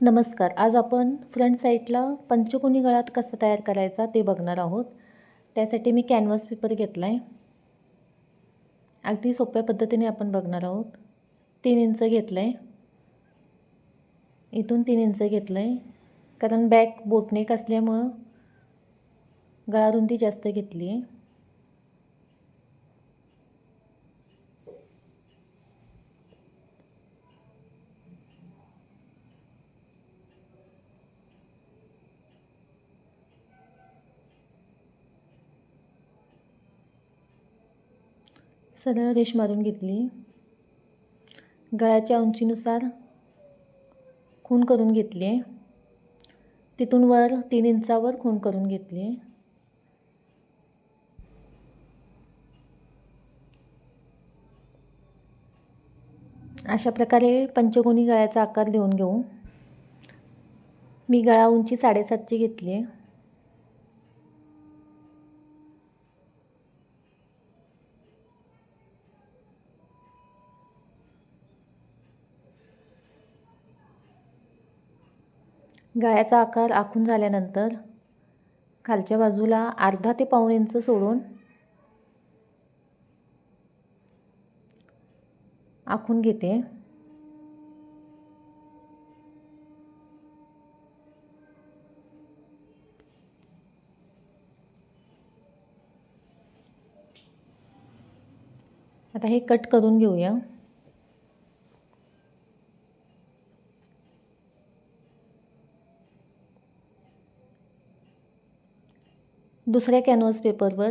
नमस्कार आज आपण फ्रंट साईडला पंचकोनी गळात कसं तयार करायचा ते बघणार आहोत. त्यासाठी मी कॅनव्हास पेपर घेतला आहे अगदी सोप्या पद्धतीने आपण बघणार आहोत. तीन इंच घेतलं आहे इथून तीन इंच घेतलं आहे कारण बॅक बोटनेक असल्यामुळं गळा रुंदी जास्त घेतली आहे सरळ रेष मारून घेतली. गळ्याच्या उंचीनुसार खून करून घेतली. तिथून वर तीन इंचावर खून करून घेतली. अशा प्रकारे पंचकोनी गळ्याचा आकार देऊन घेऊ. मी गळा उंची साडेसातची घेतली. आहे गळ्याचा आकार आखून झाल्यानंतर खालच्या बाजूला अर्धा ते पाऊण इंच सोडून आखून घेते. आता हे कट करून घेऊया. दुसऱ्या कॅनव्हास पेपरवर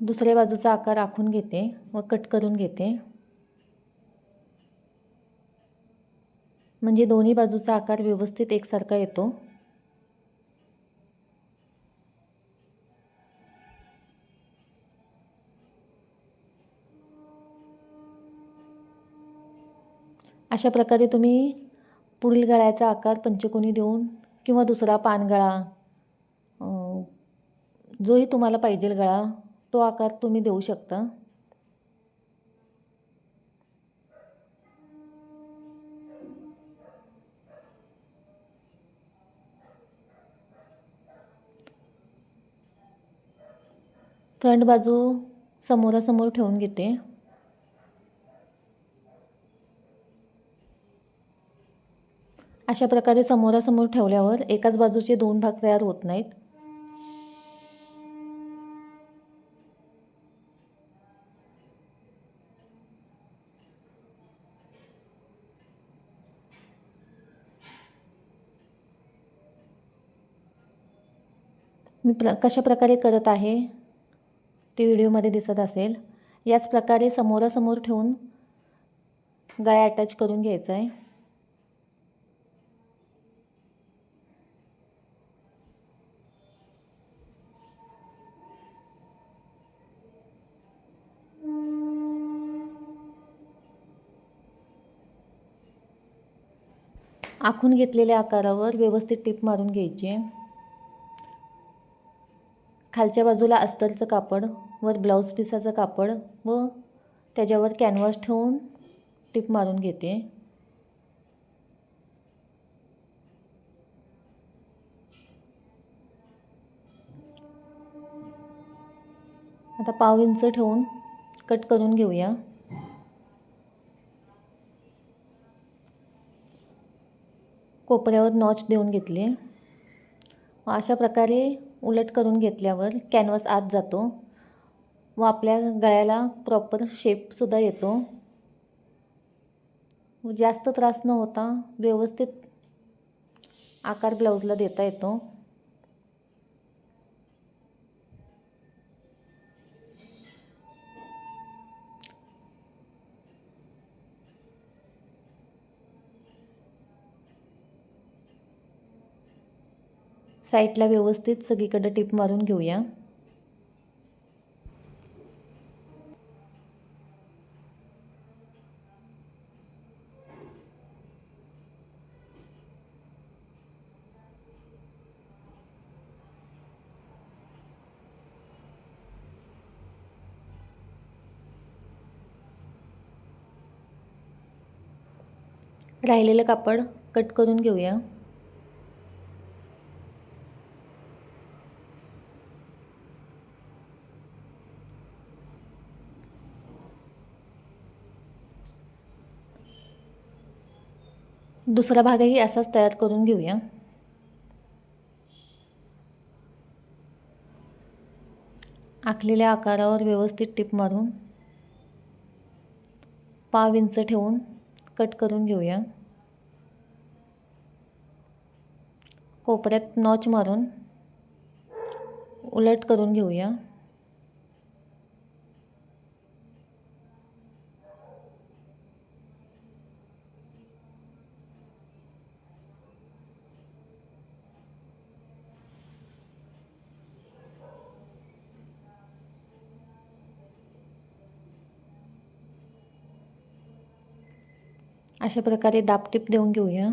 दुसऱ्या बाजूचा आकार आखून घेते व कट करून घेते. म्हणजे दोन्ही बाजूचा आकार व्यवस्थित एकसारखा येतो. अशा प्रकारे तुम्ही पुढील गळ्याचा आकार पंचकोनी देऊन किंवा दुसरा पानगळा जोही तुम्हाला पाहिजेल गळा. तो आकार तुम्ही देऊ शकता. फ्रंट बाजू समोरासमोर ठेवून घेते. अशा प्रकारे समोरासमोर ठेवल्यावर एकाच बाजूचे दोन भाग तयार होत नाहीत. मी प्र कशा प्रकारे करत आहे ते व्हिडिओमध्ये दिसत असेल. याच प्रकारे समोरासमोर ठेवून गाय अटॅच करून घ्यायचं आहे आखून घेतलेल्या आकारावर व्यवस्थित टीप मारून घ्यायची. आहे खालच्या बाजूला अस्तरचं कापड वर ब्लाऊज पिसाचं कापड व त्याच्यावर कॅनव्हास ठेवून टिप मारून घेते. आता पाव इंच ठेवून कट करून घेऊया. कोपऱ्यावर नॉच देऊन घेतले. अशा प्रकारे उलट करून घेतल्यावर कॅनव्हास आत जातो. व आपल्या गळ्याला प्रॉपर शेपसुद्धा येतो. जास्त त्रास न होता व्यवस्थित आकार ब्लाऊजला देता येतो. साईडला व्यवस्थित सगळीकडे टिप मारून घेऊया. राहिलेलं कापड कट करून घेऊया. दुसरा भागही असाच तयार करून घेऊया. आखलेल्या आकारावर व्यवस्थित टिप मारून पाव इंच ठेवून कट करून घेऊया. कोपऱ्यात नॉच मारून उलट करून घेऊया. अशा प्रकारे दाबटीप देऊन घेऊया.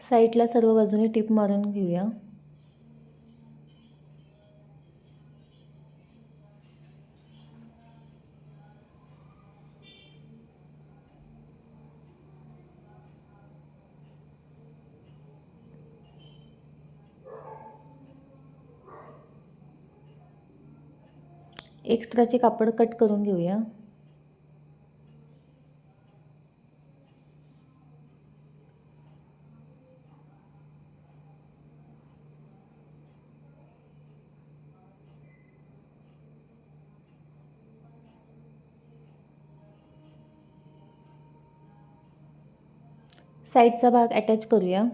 साईडला सर्व बाजूने टीप मारून घेऊया. एक्स्ट्राचे कापड कट करून घेऊया. साईडचा भाग अटॅच करूया.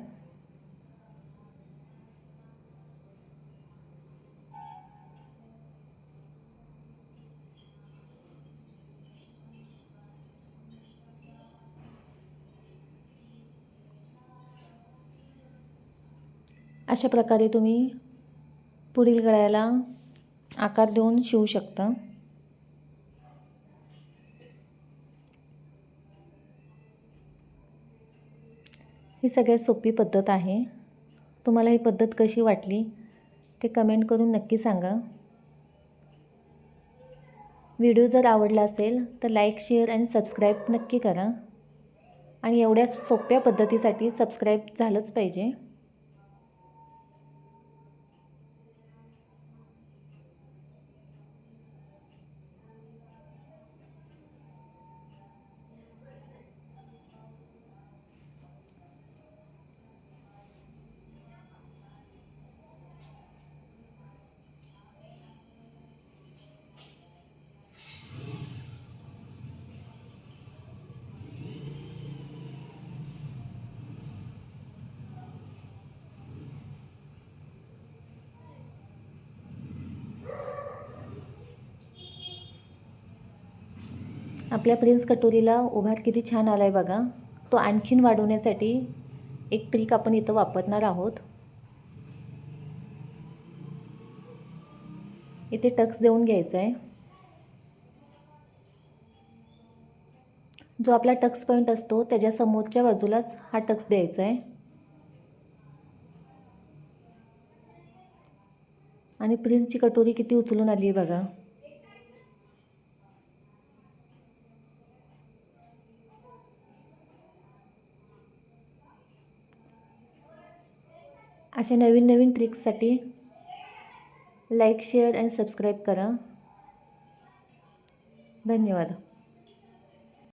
अशा प्रकारे तुम्ही पुढील गळ्याला आकार देऊन शिवू शकता. ही सगळ्यात सोपी पद्धत आहे. तुम्हाला ही पद्धत कशी वाटली ते कमेंट करून नक्की सांगा. व्हिडिओ जर आवडला असेल तर लाईक शेअर आणि सबस्क्राईब नक्की करा. आणि एवढ्या सोप्या पद्धतीसाठी सबस्क्राईब झालंच पाहिजे. आपल्या प्रिन्स कटोरीला उभार किती छान आला आहे बघा. तो आणखीन वाढवण्यासाठी एक ट्रिक आपण इथं वापरणार आहोत. इथे टक्स देऊन घ्यायचा आहे जो आपला टक्स पॉईंट असतो त्याच्या समोरच्या बाजूलाच हा टक्स द्यायचा आहे आणि प्रिन्सची कटोरी किती उचलून आली आहे बघा. अशा नवीन नवीन ट्रिक्ससाठी लाईक शेअर अँड सबस्क्राईब करा. धन्यवाद.